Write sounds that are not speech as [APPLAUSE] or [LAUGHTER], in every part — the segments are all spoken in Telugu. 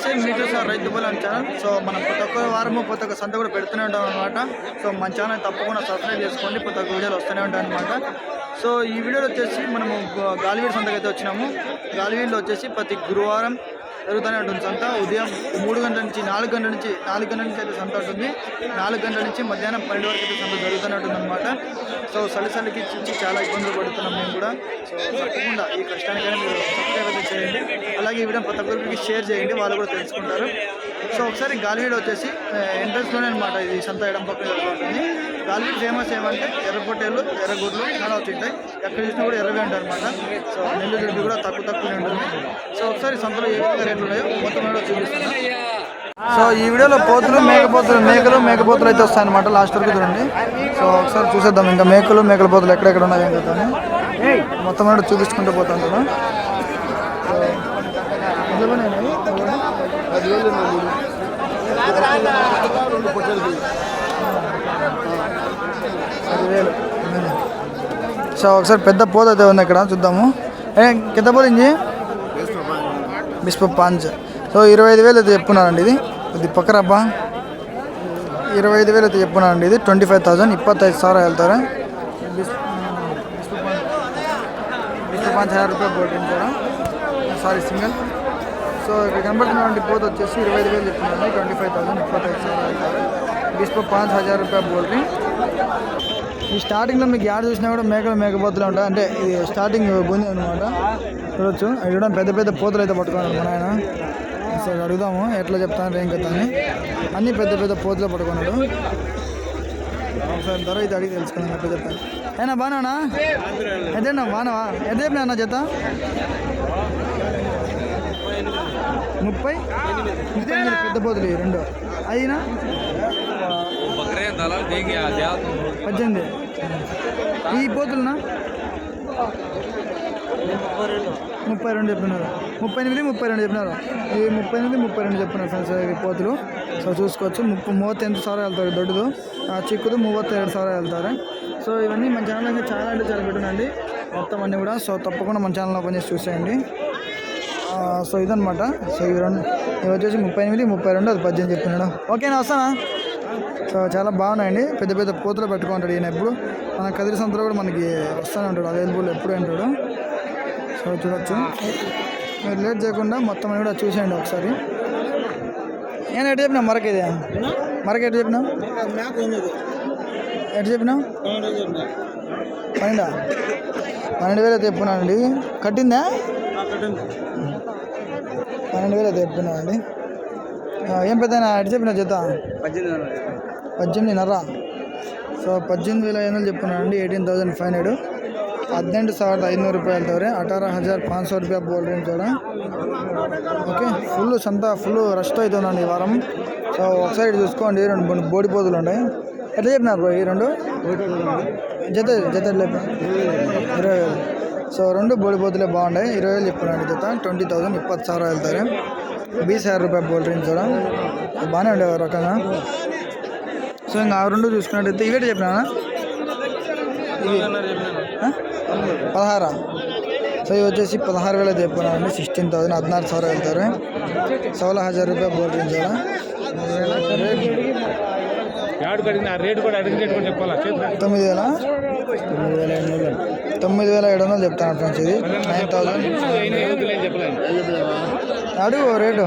నమస్తే మీరు సార్ రైతు బలం ఛానల్. సో మనం ప్రతి ఒక్క వారము ప్రతి ఒక్క సంత కూడా పెడుతూనే ఉంటాం అనమాట సో మన ఛానల్ తప్పకుండా సబ్స్క్రైబ్ చేసుకోండి ప్రతి ఒక్క వీడియోలు వస్తూనే ఉంటాయి అనమాట సో ఈ వీడియోలో వచ్చేసి మనము గా- గాలివీడు సంతకి వచ్చినాము. గాలివీడులో వచ్చేసి ప్రతి గురువారం జరుగుతూనే ఉంటుంది. సంత ఉదయం మూడు గంటల నుంచి నాలుగు గంటల నుంచి నాలుగు గంటల నుంచి అయితే సంత ఉంటుంది. నాలుగు గంటల నుంచి మధ్యాహ్నం పన్నెండు వరకు అయితే సంత జరుగుతూనే ఉంటుంది అనమాట సో సలిసలికి చిచ్చి చాలా ఇబ్బందులు పడుతున్నాం మేము కూడా. సో తప్పకుండా ఈ కష్టానికైనా మీరు సబ్స్క్రైబ్ అయితే చేయండి. అలాగే ఈ వీడియో ప్రతి ఒక్కరికి షేర్ చేయండి. వాళ్ళు కూడా తెలుసుకుంటారు. సో ఒకసారి గాలివీడు వచ్చేసి ఎంట్రన్స్లోనే అనమాట ఇది సంత ఎడం పక్కన ఉంటుంది గాలివీడు ఫేమస్ ఏమంటే ఎర్రపొట్టేలు ఎర్ర చాలా వచ్చింటాయి ఎక్కడ చూసినా కూడా ఎర్రగా ఉంటాయి అనమాట సో నెల్లూరు దుడ్డు కూడా తక్కువ తక్కువ ఉంటుంది. సో ఒకసారి సంతలో ఏ విధంగా రేట్లు ఉన్నాయో మొత్తం కూడా చూపిస్తాను సో ఈ వీడియోలో పోతులు మేకపోతులు మేకలు మేకపోతులు అయితే వస్తాయన్నమాట లాస్ట్ వరకు చూడండి. సో ఒకసారి చూసేద్దాం ఇంకా మేకలు మేకల పోతులు ఎక్కడెక్కడ ఉన్నాయి ఏం మొత్తం కూడా చూపించుకుంటూ పోతాం కదా సో ఒకసారి పెద్ద పోత అయితే ఉంది ఇక్కడ చూద్దాము. కింద పోలింది బిస్ప పాంచ్ సో ఇరవై ఐదు వేలు అయితే చెప్పున్నారండి ఇది. ఇది పక్కరబ్బా ఇరవై ఐదు వేలు అయితే చెప్పున్నారండి ఇది. ట్వంటీ ఫైవ్ థౌసండ్ ఇప్పత్తైదు సార్ వెళ్తారు? బిస్ప పాంచ్ హజార్ సారీ సింగల్. సో ఇక్కడ కనబడుతున్నటువంటి పోత వచ్చేసి ఇరవై ఐదు వేలు చెప్తున్నాను ట్వంటీ ఫైవ్ థౌసండ్ ముప్పై इसको पाँच పాంచ్ హజార్ రూపాయ रही ఈ స్టార్టింగ్లో మీకు యాడ్ చూసినా కూడా మేకలు మేకపోతులు ఉంటాయి. అంటే ఇది స్టార్టింగ్ గుంజ అనమాట చూడొచ్చు. ఇక్కడ పెద్ద పెద్ద పోతులు అయితే పట్టుకున్నాడు మన ఆయన. సరే అడుగుదాము ఎట్లా చెప్తాను ఏం కదా అని. అన్నీ పెద్ద పెద్ద పోతులు పట్టుకున్నాడు. ఒకసారి ధర అయితే అడిగి తెలుసుకున్నాను పెద్ద చెప్తాను. అయినా బానా అదేనా ఎంత ఎదేనా అన్న చేత ముప్పై. ముప్పై పెద్ద బోతులు రెండు. అయినా? పద్దెనిమిది. ఈ బోతులునా ముప్పై రెండు చెప్పినారు. ముప్పై ఎనిమిది ముప్పై రెండు చెప్పినారు. ఈ ముప్పై ఎనిమిది ముప్పై రెండు చెప్పినారు ఫ్రెండ్స్ పోతులు సో చూసుకోవచ్చు. ముప్పు మూవత్తి ఎంత సార్లు వెళ్తారు. దొడ్డుదు. చిక్కుదు మూవత్తి ఏడు సారా వెళ్తారు. సో ఇవన్నీ మన ఛానల్ చాలా అంటే చాలా పెట్టినండి. మొత్తం అన్నీ కూడా. సో తప్పకుండా మన ఛానల్ ఓపెన్ చేసి చూసేయండి. సో ఇదనమాట సో ఇవి రెండు ఇవి వచ్చేసి ముప్పై ఎనిమిది ముప్పై రెండు అది పద్దెనిమిది చెప్పినాడు ఓకేనా వస్తానా? సో చాలా బాగున్నాయండి. పెద్ద పెద్ద పూతలు పెట్టుకుంటాడు ఈయన ఎప్పుడు. మన కదిరి సంతలో కూడా మనకి వస్తూనే ఉంటాడు. అవైలబుల్ ఎప్పుడు ఉంటాడు సో చూడొచ్చు. మీరు లేట్ చేయకుండా మొత్తం అని కూడా చూసేయండి ఒకసారి. నేను ఎటు చెప్పినా మరకేది? మరక ఎటు చెప్పినా ఎటు చెప్పినా పన్నెండా? పన్నెండు వేలు అయితే చెప్పున్నానండి కట్టిందా? పన్నెండు వేలు అయితే చెప్పున్నానండి ఆ, ఏం పెద్ద ఎటు చెప్పిన జత పద్దెనిమిదిన్నర సో పద్దెనిమిది వేల ఐదు వందలు చెప్పున్నానండి ఎయిటీన్ థౌసండ్ ఫైవ్ హండ్రెడ్ ಹದಿನೆಂಟು ಸಾವಿರದ ಐನೂರು ರೂಪಾಯಿ ಹೇಳ್ತವ್ರೆ ಅಠಾರ ಹಜಾರ್ ಪಾಂಚ್ ಸौ ರೂಪಾಯಿ ಬೋಲ್ ರೇಂಜ್ కూడా ఓకే ఫుల్ సంత ఫుల్ రష్ అవుతుందండి ఈ వారం సో ఒకసారి ఇటు చూసుకోండి రెండు బో- బోడి పోతులు ఉన్నాయి ఎట్లా చెప్పినారు బ్రో ఈ రెండు జత జత ఎట్లా చెప్పినారు? ఇరవై వేలు సో రెండు ಬೋಳಿಬೋದಲೇ ಬಾಂಡೆ ಇರವೈ ವೇಲು చెప్పారండి జత. ట్వంటీ థౌజండ్ ఇప్పటి సార్ వెళ్తారు బీస్ యాభై రూపాయలు బోల్ డ్రింక్ కూడా. బాగానే ఉండే రకంగా. సో ఇంకా ఆ రెండు చూసుకున్నట్టయితే ఇవేటి చెప్పినా ఇవి. పదహారా? సో ఇవి వచ్చేసి పదహారు వేల చెప్పినా సిక్స్టీన్ థౌసండ్ హద్నారు సార్ వెళ్తారు సోల హజార్ రూపాయ బోల్ డ్రింక్ కూడా. తొమ్మిది వేల? తొమ్మిది వేల ఏడు వందలు చెప్తాను ఫ్రెండ్స్ ఇది. Nine thousand. అడుగు రేటు.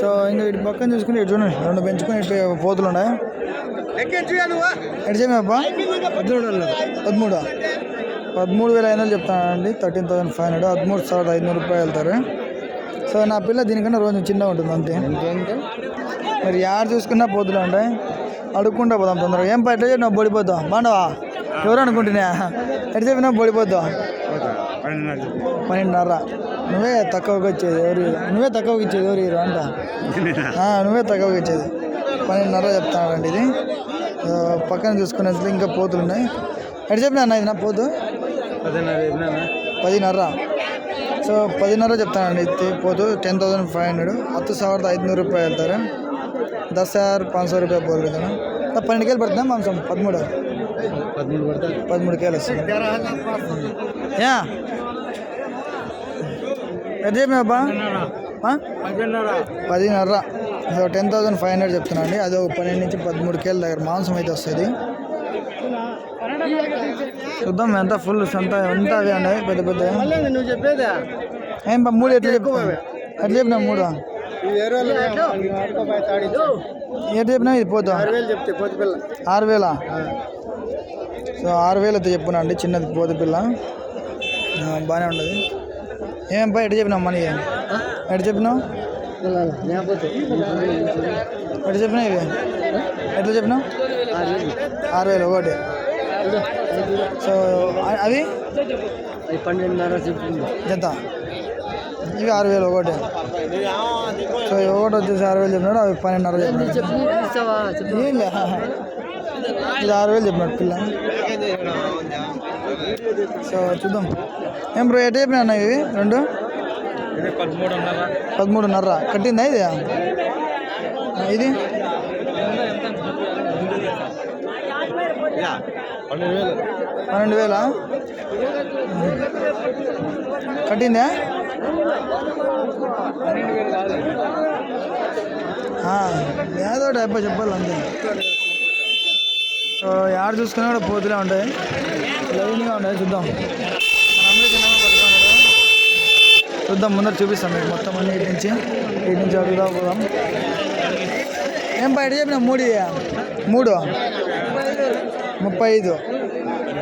సో ఇంకా ఇటు పక్కన చూసుకుని ఇటు చూడండి. రెండు పెంచుకుని ఇటు పోతులు ఉన్నాయి. ఎటు పదమూడు? పదమూడు వేల ఐదు వందలు చెప్తానండి. Thirteen thousand five hundred. పదమూడు సార్ ఐదు వందల రూపాయలు వెళ్తారు సో నా పిల్ల దీనికన్నా రోజు చిన్నగా ఉంటుంది అంతే. మరి యాడ్ చూసుకున్నా పోతులు ఉంటాయి అడుక్కుంటా పోదాం తొందరగా. ఏం పట్ల చెప్పినా బడిపోతాం బాండవా ఎవరు అనుకుంటున్నా? ఎటు చెప్పినా బడిపోతాం పన్నెండున్నర. నువ్వే తక్కువకి వచ్చేది ఎవరు? నువ్వే తక్కువకి ఇచ్చేది ఎవరు? ఇరు అంట. నువ్వే తక్కువకి ఇచ్చేది. పన్నెండున్నర చెప్తానండి ఇది. పక్కన చూసుకునేది ఇంకా పోతులు ఉన్నాయి ఎటు చెప్పినా అన్న ఇది నా పోతు? పదిన్నర. ಸೊ ಪದಿನಾರು చెప్తానండి ఇది పోతు టెన్ థౌసండ్ ఫైవ్ హండ్రెడ్ ಹತ್ತು ಸಾವಿರದ ಐದುನೂರು ರೂಪಾಯಿ ಹೇಳ್ತಾರೆ ದಸ್ ಹಜಾರ್ ಪಾಂಚ್ ಸौ ರೂಪಾಯಿ ಬೋಲ್ ಇದ್ದಾನೆ పన్నెండు కేలు పడుతుందా మాంసం పదమూడు పదమూడు పడతాయి పదమూడు కేలు వస్తుంది యా ఎంత చెప్పినావా పదిన్నర so ten thousand five hundred చెప్తున్నా అండి అది ఒక పన్నెండు నుంచి పదమూడు కేళ్ళ దగ్గర మాంసం అయితే వస్తుంది చూద్దాం ఎంత ఫుల్ సంత ఎంత అవి ఉన్నాయి పెద్ద పెద్ద. నువ్వు చెప్పేదా? ఏం బా మూడు ఎట్లా చెప్పు? ఎట్లా చెప్పినా మూడు? ఎట్లా? చెప్పినా ఇది పోతా. ఆరు వేల సో ఆరు వేలు అయితే చెప్పునా అండి చిన్నది పోత పిల్ల. బాగానే ఉండదు ఏం బా ఎట్లా చెప్పినావు మనీ? ఎట్లా చెప్పినావు? ఎట్లా చెప్పినావు ఇవి? ఎట్లా చెప్పినావు? ఆరు వేలు ఒకటి. సో అవి? అది పన్నెండున్నర చెప్పింది. ఎంత ఇవి ఆరు వేలు ఒకటి. సో ఇవి ఒకటి వచ్చేసి ఆరు వేలు చెప్పినాడు అవి పన్నెండున్నర చెప్పినాడు. ఇది ఆరు వేలు చెప్పినాడు పిల్ల. సో చూద్దాం. ఏం బ్రో ఎట్ చెప్పినా అన్న ఇవి? రెండు? పదమూడున్నర. పదమూడున్నర. కట్టిందా ఇది? ఇది? పన్నెండు వేల. వేలా? కట్టిందా? ఏదో డెబ్బై చెప్పాలి అంతే. సో యాడ చూసుకున్నా కూడా పోతులే ఉంటాయి. లైన్గా ఉంటాయి చూద్దాం. పట్టుకున్నాడు. చూద్దాం ముందర చూపిస్తాం మీకు మొత్తం అన్ని ఇటు నుంచి. ఇటు నుంచి అడుగుదా పోదాం. ఏం బయట చెప్పిన మూడు మూడు. ముప్పై ఐదు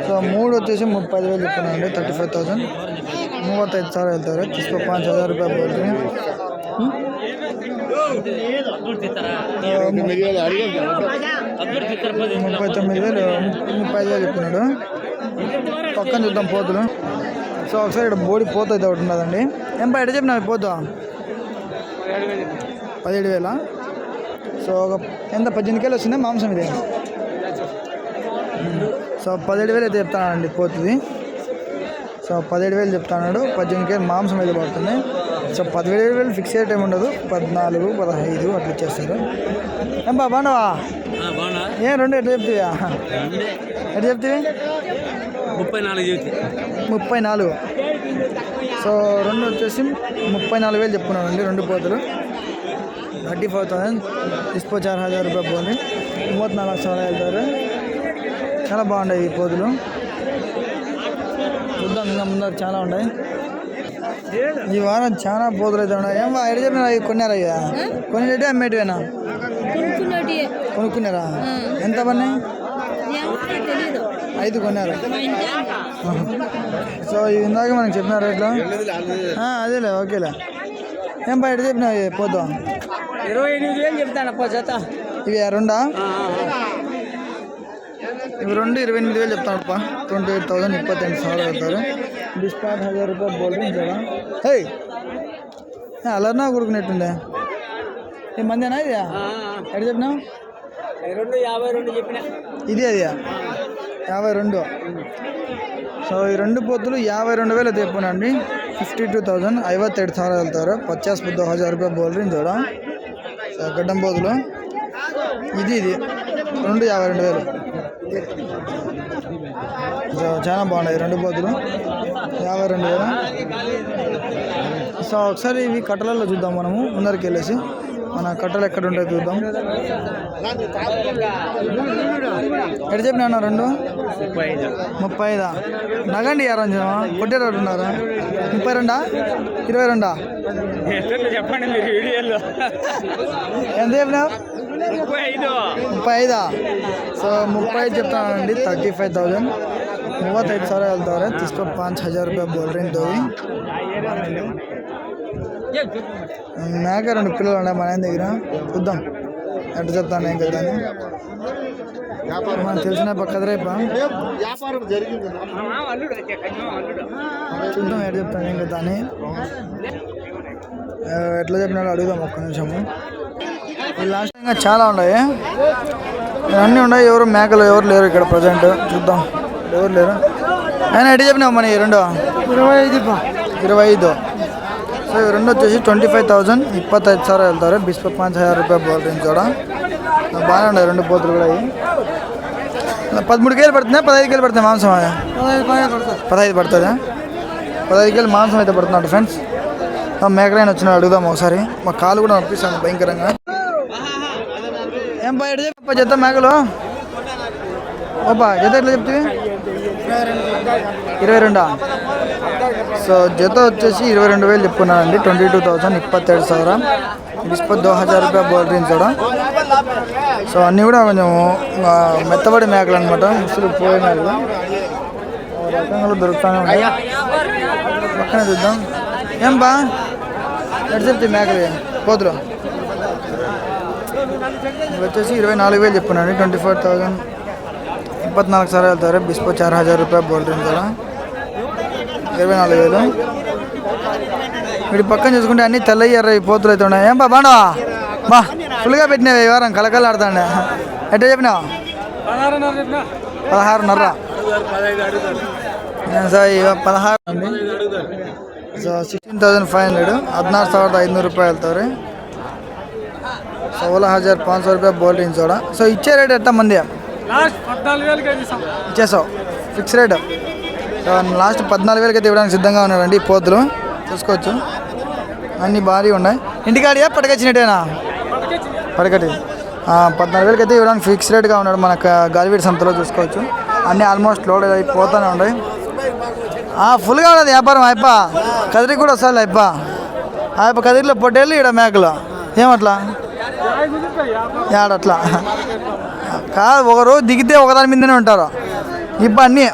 సో మూడు వచ్చేసి ముప్పై ఐదు వేలు చెప్తున్నాను థర్టీ ఫైవ్ థౌసండ్ ಮೂವತ್ತೈದು ಸಾವಿರ ಹೇಳ್ತಾರೆ ಕಿಸ್ಕೊ ಪಾಂಚ್ ಹಜಾರ್ ರೂಪಾಯಿ ಬೋಲ್ರಿ ముప్పై తొమ్మిది వేలు ముప్పై ఐదు వేలు చెప్తున్నాడు పక్కన చూద్దాం పోతులు సో ఒకసారి ఇక్కడ బోడి పోత అయితే ఒకటి ఉన్నదండి ఏం బయట చెప్పినా పోతా పదిహేడు వేల సో ఒక ఎంత పద్దెనిమిది కేలు వచ్చిందా మాంసం ఇది సో పదిహేడు వేలు అయితే చెప్తానండి పోతుంది. సో పదిహేడు వేలు చెప్తాడు పద్దెనిమిది కేజీ మాంసం అయితే పడుతుంది. సో పదిహేడు వేలు ఫిక్స్ అయ్యే టైం ఉండదు. పద్నాలుగు పదహైదు అట్లా ఇచ్చేస్తారు. ఏం బా బాగున్నావా? ఏం రెండు ఎట్లా చెప్తావా? ఎట్లా చెప్తావి? ముప్పై నాలుగు ముప్పై నాలుగు. సో రెండు వచ్చేసి ముప్పై నాలుగు వేలు చెప్పుకున్నానండి రెండు పోతులు. Thirty four thousand. ఇస్పో చార్ హజార్ పోనీ మూవత్ నాలుగు లక్షల వెళ్తారు. చాలా బాగున్నాయి ఈ పోతులు. చూద్దాం ఇంకా ముందర చాలా ఉన్నాయి ఈ వారం చాలా పోతులు అయితే ఉన్నాయి. ఏం ఎడ చెప్పినా కొన్నారా ఇక? కొనేటి అమ్మేటివేనా? కొనుక్కున్నారా? ఎంత పన్నాయి తెలీదు. ఐదు కొన్నారు. సో ఇవి ఇందాక మనకి చెప్పిన రేట్లో ఆ, అదేలే ఓకేలే. ఏం బయట చెప్పినా పోతాం? ఇరవై ఎనిమిది వేలు చెప్తాను జత. ఇవి రెండా? ఇవి రెండు ఇరవై ఎనిమిది వేలు చెప్తానప్ప ట్వంటీ ఎయిట్ థౌసండ్ ఇప్పత్తి ఎనిమిది ಸಾವಿರ అవుతారు. డిస్పాట్ హజార్ రూపాయలు బోల్డ్రింగ్ జడ హే అలర్నా కొడుకునేట్టుండే? ఈ మందేనా ఇది ఎక్కడ చెప్పినా రెండు యాభై రెండు చెప్పినా. ఇది అది యాభై రెండు. సో ఈ రెండు పొత్తులు యాభై రెండు వేలు తెప్పునండి ఫిఫ్టీ టూ థౌజండ్ ఐవತ್ತೆರಡು ಸಾವಿರ వెళ్తారు ಪಚಾಸ್ ಬುದ್ಧ ಹಜಾರ್ ರೂಪಾಯಿ ಬೋಲ್ರಿ ಜೋಡ గడ్డం పోదులు ఇది ఇది. రెండు యాభై రెండు వేలు. చాలా బాగున్నాయి రెండు పోతులు యాభై రెండు వేలు. సో ఒకసారి ఇవి కట్టలలో చూద్దాం మనము ముందరికి వెళ్ళేసి. మన కట్టలు ఎక్కడ ఉంటాయో చూద్దాం. ఎక్కడ చెప్పినా అన్న రెండు? ముప్పై ఐదు. నగండి యారంజమా కొట్టేటట్టున్నారా ముప్పై రెండా? ఇరవై రెండా? చెప్పండి మీరు వీడియోలో. ఎంత చెప్పినావు? ముప్పై ఐదు ముప్పై ఐదా సో ముప్పై ఐదు చెప్తానండి థర్టీ ఫైవ్ థౌజండ్ ಮೂವತ್ತೈದು ಸಾವಿರ ಹೇಳ್ತಾವ್ರೆ ತಿಸ್ಕೊ ಪಾಂಚ್ ಹಜಾರ್ ರೂಪಾಯಿ ಬೋಲ್ರಿ తోవి మేక రెండు పిల్లలు ఉన్నాయి మన ఆయన దగ్గర చూద్దాం ఎట్లా చెప్తాను ఏం కదా అని మనకు తెలిసిన పక్క రేపా వ్యాపారం జరిగింది చూద్దాం ఎట్లా చెప్తాను ఏం కదా అని ఆ, ఎట్లా చెప్పినాడో అడుగుదాం ఒక్క నిమిషము ఈ లాస్ట్ ఇంకా చాలా ఉన్నాయి. అన్నీ ఉన్నాయి. ఎవరు మేకలు ఎవరు లేరు ఇక్కడ ప్రజెంట్. చూద్దాం. ఎవరు లేరు? ఆయన ఎటు చెప్పినావు మన రెండు? ఇరవై ఐదు ఇరవై ఐదు సో ఇవి రెండు వచ్చేసి ట్వంటీ ఫైవ్ థౌజండ్ ఇప్పత్తైదు సార్ వెళ్తారు. బిస్ప పాంచ్ హజార్ రూపాయలు బోల్ కూడా. బాగానే ఉన్నాయి. రెండు పోతులు కూడా అవి పదమూడు కేలు పడుతున్నాయి? పదహైదు కేలు పడుతుంది మాంసం? పదహైదు పడుతుందా. పదహైదు కేలు మాంసం అయితే పడుతున్నాడు ఫ్రెండ్స్ మేకరైన వచ్చిన అడుగుదాం ఒకసారి. మా కాలు కూడా నొప్పిస్తాను భయంకరంగా. ఏం పోయాడు చెప్ప జత మేకలు? జత ఎట్లా చెప్తే ఇరవై రెండా? సో జత వచ్చేసి ఇరవై రెండు వేలు చెప్పుకున్నానండి ట్వంటీ టూ థౌసండ్ ఇప్పత్తేడు సార్. ఇసుప దో హజార్ రూపాయ బోల్ డ్రింక్స్ కూడా. సో అన్నీ కూడా కొంచెం మెత్తబడి మేకలు అనమాట ముసులు పోయే మేకలు. రకంగా దొరుకుతాను పక్కనే చూద్దాం. ఏం బా? ఎట్లా చెప్తే మేకలు? పోతులు వచ్చేసి ఇరవై నాలుగు వేలు చెప్పినాను ట్వంటీ ఫోర్ థౌజండ్ ఇప్పత్నాలుగు సార్లు వెళ్తారు. బిస్పో చార్ హజార్ రూపాయ బోల్ డ్రింక్ కదా ఇరవై నాలుగు వేలు. వీడి పక్కన చూసుకుంటే అన్ని తెల్ల ఎర్ర పోతులు అయితే ఉన్నాయి. ఏం బాడా బా ఫుల్గా పెట్టినావు ఈ వారం. కలకల ఆడతాండి. ఎట్లా చెప్పినావు? పదహారున్నర. సార్ పదహారు. So sixteen thousand five hundred ಹದಿನಾರು ఐదు నూరు రూపాయలు వెళ్తారు. సోలా హజార్ పాంచ్ సో రూపాయ బోల్డింగ్ చూడ సో ఇచ్చే రేట్ ఎంత మంది? ఇచ్చేసావు. Fix rate. లాస్ట్ పద్నాలుగు వేలకి అయితే ఇవ్వడానికి సిద్ధంగా ఉన్నాడండి ఈ పోతులు. చూసుకోవచ్చు. అన్నీ భారీ ఉన్నాయి. ఇంటికాడియా? పడకొచ్చినట్టేనా? పడకటి. ఆ, పద్నాలుగు వేలకి అయితే ఇవ్వడానికి ఫిక్స్ రేట్గా ఉన్నాడు మన గాలివీడి సంతలో చూసుకోవచ్చు. అన్నీ ఆల్మోస్ట్ లోడ్ అయిపోతూనే ఉన్నాయి. ఆ, ఫుల్గా ఉన్నది వ్యాపారం అయిప కదిరికి కూడా వస్తుంది అయిప అయిప కదిరిలో పొట్టేళ్ళు ఇక్కడ మేకలు. ఏమట్లా? ఏడట్లా కాదు ఒకరు దిగితే ఒకదాని మీదనే ఉంటారు. ఇప్పుడు అన్నీ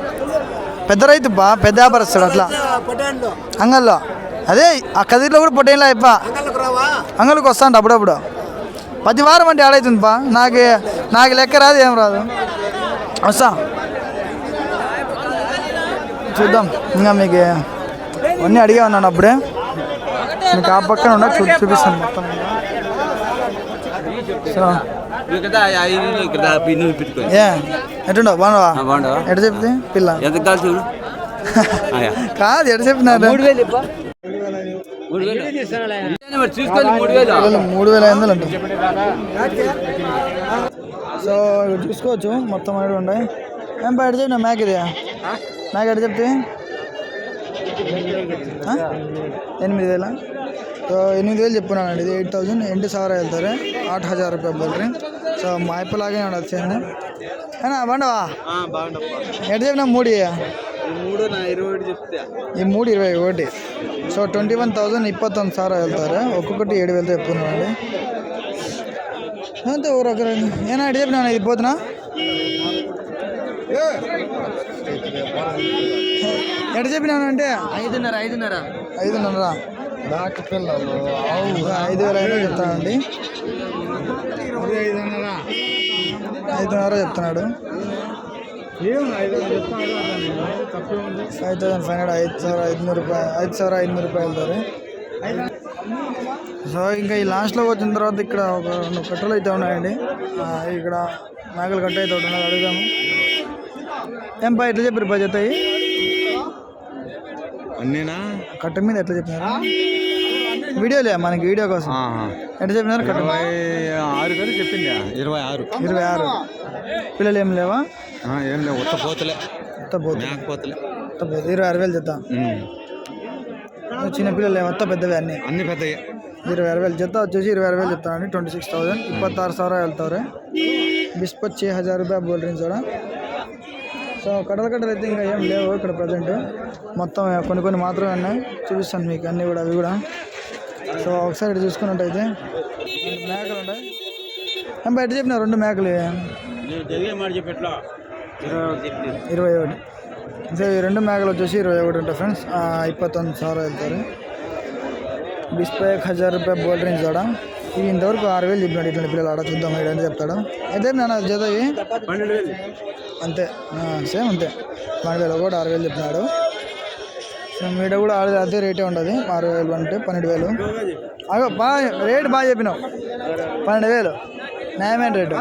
పెద్ద రైతు బా పెద్ద వ్యాపారస్తాడు అట్లా. అంగల్లో. అదే ఆ కదిరిలో కూడా పొట్టేలా అయిపా అంగళ్ళకి వస్తాను అప్పుడప్పుడు. ప్రతి వారం అంటే ఆడవుతుంది బా? నాకు నాకు లెక్క రాదు ఏం రాదు. వస్తా. చూద్దాం. ఇంకా మీకు అన్నీ అడిగా ఉన్నాను అప్పుడే. మీకు ఆ పక్కన ఉన్న చూపిస్తాను మొత్తం. సో ఏ ఎటుండవు బాగున్నావా బాగుండవా ఎటు చెప్తే? పిల్ల. ఎంత కాదు చూడు. [LAUGHS] కాదు ఎటు చెప్పినారు మూడు వేలు ఐదు వందలు అంట. సో ఇక్కడ చూసుకోవచ్చు మొత్తం అక్కడ ఉన్నాయి. ఏం బయట చెప్పిన మ్యాక్ ఇది? మ్యాక్ ఎటు చెప్తే? ఎనిమిది వేల? ಸೊ ಎನಿಮಿದು ವೇಲು చెప్తున్నాను ఇది ఎయిట్ థౌజండ్. ఎంటి సవర వెళ్తారు. ఆట్ హజార్ రూపాయలు బోల్రీ సో మా ఇప్పలాగే వచ్చేయండి? అయినా బాగుండవా ఎట్ చెప్పినా మూడు మూడు ఈ మూడు ఇరవై ఒకటి. సో ట్వంటీ వన్ థౌజండ్ ఇప్పత్తొంది సార్ వెళ్తారు. ఒక్కొక్కటి ఏడు వేలతో చెప్తున్నామండి అంతే ఊరు రకం ఏనా ఎట్ చెప్పినా ఇది పోతున్నా? ఎట్ చెప్పినానంటే ఐదున్నర ఐదున్నర. ఐదున్నర. దాకా పిల్లలు ఐదు వేల ఐదు చెప్తానండి ఐదున్నర చెప్తున్నాడు ఫైవ్ థౌసండ్ ఫైవ్ హండ్రెడ్ ఐదు ಸಾವಿರ ఐదునూరు రూపాయలు ఐదు ಸಾವಿರ ఐదునూరు రూపాయలు వెళ్తారు సో ఇంకా ఈ లాస్ట్లో వచ్చిన తర్వాత ఇక్కడ ఒక రెండు కట్టలు అయితే ఉన్నాయండి ఆ, ఇక్కడ మేకలు కట్ట అయితే ఒకటి ఉన్నది అడుగుదాము ఏం పా ఎట్లా చెప్పారు పా జత ఇవి? అన్నీనా కట్ట మీద ఎట్లా చెప్పినారా? వీడియోలే మనకి వీడియో కోసం. ఎట్లా చెప్పినారు కట్ట? ఇరవై ఆరు కదా చెప్పింది. ఇరవై ఆరు. ఇరవై ఆరు. పిల్లలు ఏం లేవా? ఏం లేవు. ఉత్త పోతలే. ఉత్త పోతలే. పోతలే. ఉత్త ఇరవై ఆరు వేలు చెప్తా. చిన్న పిల్లలు ఏమో పెద్దవి అన్ని. అన్ని పెద్దవి ఇరవై ఆరు వేలు చెప్తా. వచ్చేసి ఇరవై ఆరు వేలు చెప్తానండి ట్వంటీ సిక్స్ థౌసండ్. ఇప్పత్తారు ಸಾವಿರ ಹೇಳ್ತಾವ್ರೆ ಬಿಸ್ಪತ್ ಛೇ హజార్ రూపాయ ಬೋಲ್ ರೀ సో కడల కట్టలు అయితే ఇంకా ఏం లేవు ఇక్కడ ప్రజెంట్. మొత్తం కొన్ని కొన్ని మాత్రమే ఉన్నాయి. చూపిస్తాను మీకు అన్నీ కూడా అవి కూడా. సో ఒకసారి ఇటు చూసుకున్నట్టయితే మేకలు ఉంటాయి బయట చెప్పిన రెండు మేకలు. ఇరవై ఒకటి. సో ఈ రెండు మేకలు వచ్చేసి ఇరవై ఒకటి ఉంటాయి ఫ్రెండ్స్. ఇప్పత్తొంది సార్ వెళ్తారు. బిస్పై హజార్ రూపాయ బోల్ రేంజ్ కూడా ఇవి ఇంతవరకు ఆరు వేలు చెప్పినాడు ఇట్లాంటి పిల్లలు ఆడ చూద్దాం ఏడు చెప్తాడు. అయితే నేను జత అంతే. సేమ్ అంతే. మన వేలు ఒకటి ఆరు వేలు చెప్పినాడు. సో మీడ కూడా అదే రేటే ఉండదు ఆరు వేలు అంటే పన్నెండు వేలు. అగో బాగా రేటు బాగా చెప్పినావు. పన్నెండు వేలు. న్యాయమైన రేటు.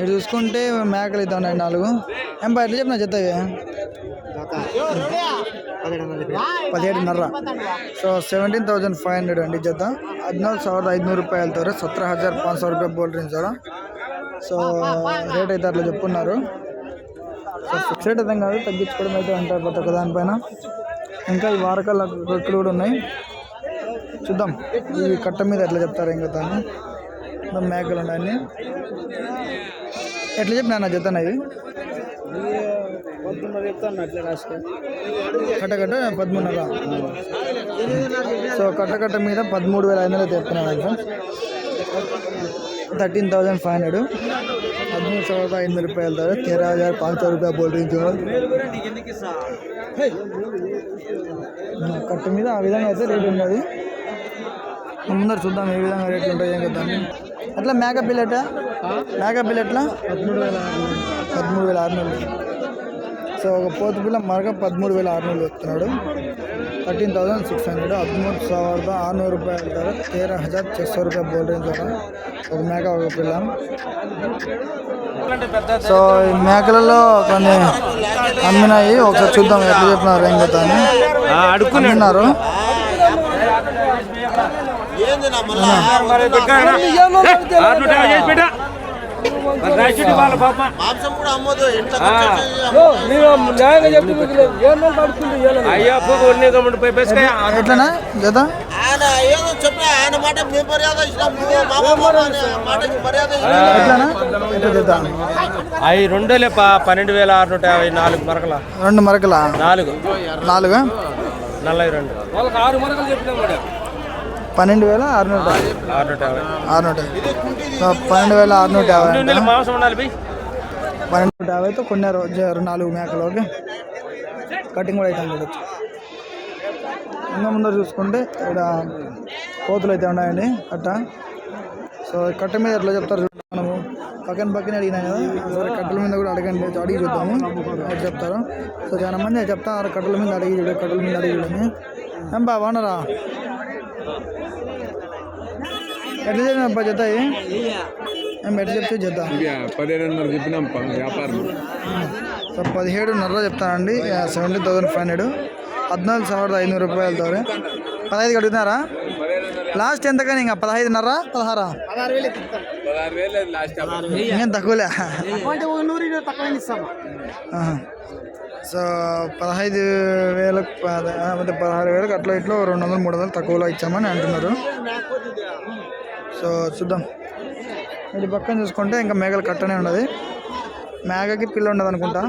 ఇటు చూసుకుంటే మేకలు ఇద్దాం ఉన్నాయి నాలుగు. ఏం బయట చెప్పిన చెత్తవి పదిహేడున్నర. So seventeen thousand five hundred అండి జత హద్నాలుగు సవర్ ఐదు నూరు ಹೇಳ್ತಾರೆ సత్ర హజార్ ಪಾಂಚ್ సో రూపాయలు బోల్డ్రింగ్ ద్వారా సో రేట్ అయితే అట్లా చెప్పున్నారు సో ఫిక్స్ రేట్ అయితే కాదు తగ్గించుకోవడం అయితే ఉంటారు ప్రతి ఒక్క దానిపైన. ఇంకా ఈ వారకాల రొట్టెలు కూడా ఉన్నాయి. చూద్దాం ఈ కట్ట మీద ఎట్లా చెప్తారు ఇంకా తాను మేకలు ఉన్నాయి ఎట్లా చెప్పినా నా చెప్తాను ఇది కట్ట కట్ట పదమూడున్నర. సో కట్ట కట్ట మీద పదమూడు వేల ఐదు వందలు చెప్తున్నాను థర్టీన్ థౌసండ్ ఫైవ్ హండ్రెడ్. పదమూడు సార్ ఐదు రూపాయల ద్వారా తెర హజార్ పాంచ రూపాయ బోల్డింగ్ కట్ మీద ఆ విధంగా అయితే రేట్ ఉన్నది. ముందర చూద్దాం ఏ విధంగా రేట్లు ఉంటాయి ఏం కదా అట్లా మేకప్ బిల్లెట్ మేకప్ బిల్లెట్లా పదమూడు వేల పదమూడు వేల ఆరు నెలలు సో ఒక పోతు బిల్ల మరగా పదమూడు వేల ఆరు నెలలు వస్తున్నాడు ಥರ್ಟೀನ್ ತೌಸಂಡ್ ಸಿಕ್ಸ್ ಹಂಡ್ರೆಡ್ ಹದಿಮೂರು ಸಾವಿರದ ಆರುನೂರು ರೂಪಾಯಿ ಹೇಳ್ತಾರೆ ತೇರ ಹಜಾರ್ ಛ ಸौ ರೂಪಾಯಿ ಬೋಲ್ ರೇಂಜ್ ఒక ఒక మేక ఒక పిల్ల సో ఈ మేకలలో కొన్ని అమ్మినాయి ఒకసారి చూద్దాం ఎట్లా చెప్పినారు ఏం కదా అని అడుక్కున్నారు మాంసం కూడా అమ్మదు ఇంట్లో ఎట్లనా? జత ఆయన ఏదో చెప్పిన ఆయన మాట మర్యాద ఇచ్చినాం మాటకి మర్యాద అవి రెండోలే పన్నెండు వేల ఆరునూట యాభై నాలుగు మరకల. రెండు మరకల? నాలుగు. నాలుగు? నలభై రెండు. పన్నెండు వేల ఆరునూట ఆరునూట పన్నెండు వేల ఆరునూట యాభై పన్నెండు నూట యాభైతో కొన్నారు. నాలుగు మేకలు ఓకే? కటింగ్ కూడా అయితే చూడొచ్చు ఇంకా ముందర చూసుకుంటే ఇక్కడ కోతులు అయితే ఉన్నాయండి కట్ట. సో కట్ట మీద ఎట్లా చెప్తారు చూడండి మనము. పక్కన పక్కన అడిగినాం కదా. సరే కట్టల మీద కూడా అడగండి అడిగి చూద్దాము. ఎట్లా చెప్తారు. సో చాలా మంది చెప్తారు కట్టల మీద అడిగి చూడు కట్టల మీద అడిగి చూడని ఏం బాగున్నారా? ఎట్లా చెప్పిన అబ్బా జత ఇవి? ఏం ఎట్లా చెప్తే జత పదిహేనున్నర చెప్పినాం వ్యాపారం సో పదిహేడున్నర చెప్తానండి సెవెంటీ థౌసండ్ ఫైవ్ హండ్రెడ్ పద్నాలుగు ಸಾವಿರದ ఐనూరు రూపాయలతో పదహైదుకి అడుగుతున్నారా లాస్ట్ ఎంత కానీ ఇంకా పదహైదున్నర పదహారా పదహారు వేలు లాస్ట్ ఇంకేం తక్కువలే ఆహా. సో పదహైదు వేలకు పద- ఆ, అంటే పదహారు వేలకు అట్లా ఇట్లా రెండు వందలు మూడు వందలు తక్కువలో ఇచ్చామని అంటున్నారు సో చూద్దాం. ఇది పక్కన చూసుకుంటే ఇంకా మేఘలు కట్టనే ఉండదు మేఘకి పిల్ల ఉండదు అనుకుంటా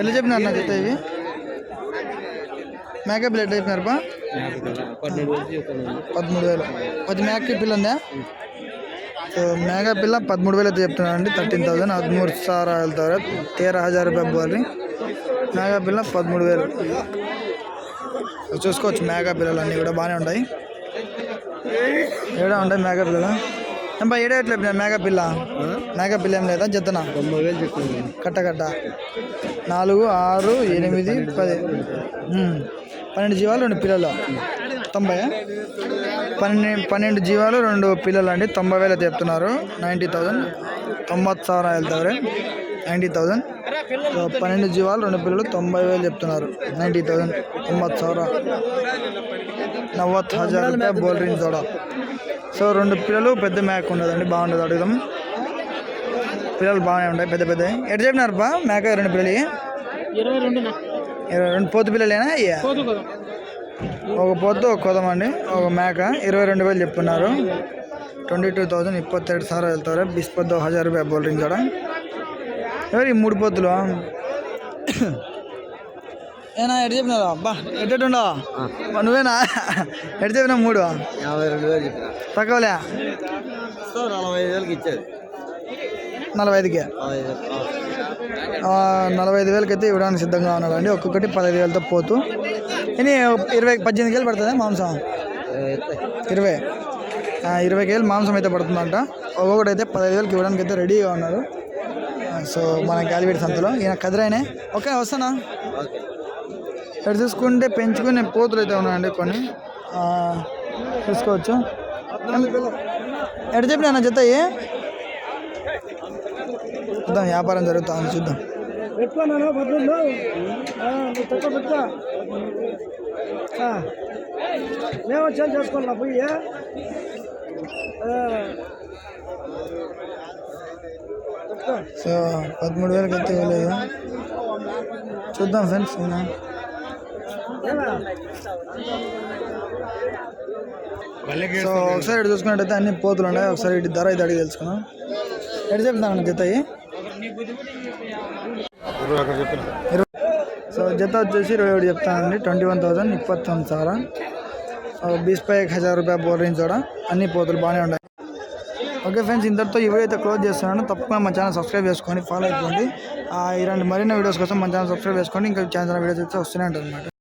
ఎల్లు చెప్పినారు నా చెప్తే ఇవి? మేక బ్లడ్ చెప్పినారు పదమూడు వేలు. పది మేకకి పిల్ల ఉందా? సో మేక పిల్ల పదమూడు వేలు అయితే చెప్తున్నానండి థర్టీన్ థౌసండ్. హద్మూడు సార్ తేరా. హజార్ రూపాయ బోలి మేక పిల్ల పదమూడు వేలు. చూసుకోవచ్చు మేఘా పిల్లలు అన్నీ కూడా బాగానే ఉంటాయి. ఏడా ఉంటాయి మేఘా పిల్లలు? ఎంపా ఏడా ఎట్లా మేఘా పిల్ల? మేఘా పిల్ల ఏం లేదా? జతన? కట్ట కట్ట. నాలుగు ఆరు ఎనిమిది పది. పన్నెండు జీవాలు రెండు పిల్లలు. తొంభై పన్నెండు పన్నెండు జీవాలు రెండు పిల్లలు అండి. తొంభై వేలు చెప్తున్నారు. నైంటీ థౌజండ్ తొంభై సవరాలు వెళ్తారు నైంటీ థౌజండ్ పన్నెండు జీవాలు రెండు పిల్లలు తొంభై వేలు చెప్తున్నారు. నైంటీ థౌసండ్ తొంభై సౌరా. నవ్వత్ హజార్ రూపాయ బోల్డ్రీన్ సోడా సో రెండు పిల్లలు పెద్ద మేక ఉండదండి బాగుండదు అడుగుదాం. పిల్లలు బాగానే ఉంటాయి పెద్ద పెద్ద. ఎటు చెప్పినారు బా మేక రెండు పిల్లలు ఇరవై రెండు పోతు పిల్లలేనా? ఒక పొద్దు ఒక కొదమండి. ఒక మేక ఇరవై రెండు వేలు చెప్తున్నారు. ట్వంటీ టూ థౌజండ్ ఇప్పత్తెరడు సార్ వెళ్తారు. బిస్పద్దు హజార్ రూపాయ బోల్డ్రింగ్ కూడా ఎవరు మూడు పొద్దులు ఏనా ఎటు చెప్పినారా? అబ్బా ఎట్టేటుండో? నువ్వేనా? ఎటు చెప్పినా మూడు? యాభై రెండు వేలు చెప్పిన. తక్కువలే? నలభై ఐదు వేలకి ఇచ్చేది. నలభై ఐదుకి? నలభై ఐదు వేలకి అయితే ఇవ్వడానికి సిద్ధంగా ఉన్నారండి ఒక్కొక్కటి పదహైదు వేలతో పోతూ. ఇని ఇరవై పద్దెనిమిది వేలు పడుతుందా మాంసం. ఇరవై. ఇరవై. కేలు మాంసం అయితే పడుతుందంట. ఒక్కొక్కటి అయితే పదహైదు వేలకి ఇవ్వడానికి అయితే రెడీగా ఉన్నారు సో మన గాలివీడి సంతలో. ఈయన కదిరాయనే. ఓకే వస్తానా ఇక్కడ చూసుకుంటే పెంచుకునే పోతులు అయితే ఉన్నాయండి కొన్ని. చూసుకోవచ్చు. ఎటు చెప్పిన అన్న జత ఏ? చూద్దాం వ్యాపారం జరుగుతా ఉంది చూద్దాం మేము చేసుకోవాలా పోయి సో పదమూడు వేలకు అయితే ఇవ్వలేదు. చూద్దాం ఫ్రెండ్స్ నేను సో ఒకసారి ఇటు చూసుకున్నట్టయితే అన్ని పోతులు ఉన్నాయి. ఒకసారి ఇటు ధర అయితే అడిగి తెలుసుకున్నాం ఎటు చెప్తాను జత సో జత వచ్చేసి ఇరవై ఒకటి చెప్తానండి ట్వంటీ వన్ థౌసండ్ ఇప్పత్తొమ్మిది సార్. బీస్ పై హజార్ రూపాయ బోరింగ్ చూడ అన్ని పోతులు బాగానే ఉన్నాయి. ఓకే ఫ్రెండ్స్ ఇంతటితో ఈ వీడియో అయితే క్లోజ్ చేస్తున్నాను. తప్పకుండా మన ఛానల్ సబ్స్క్రైబ్ చేసుకోండి ఫాలో అయిపోండి ఇలాంటి మరిన్ని వీడియోస్ కోసం మన ఛానల్ సబ్స్క్రైబ్ చేసుకోండి. ఇంకా ఛానల్ వీడియోస్ అయితే వస్తూనే ఉంటుంది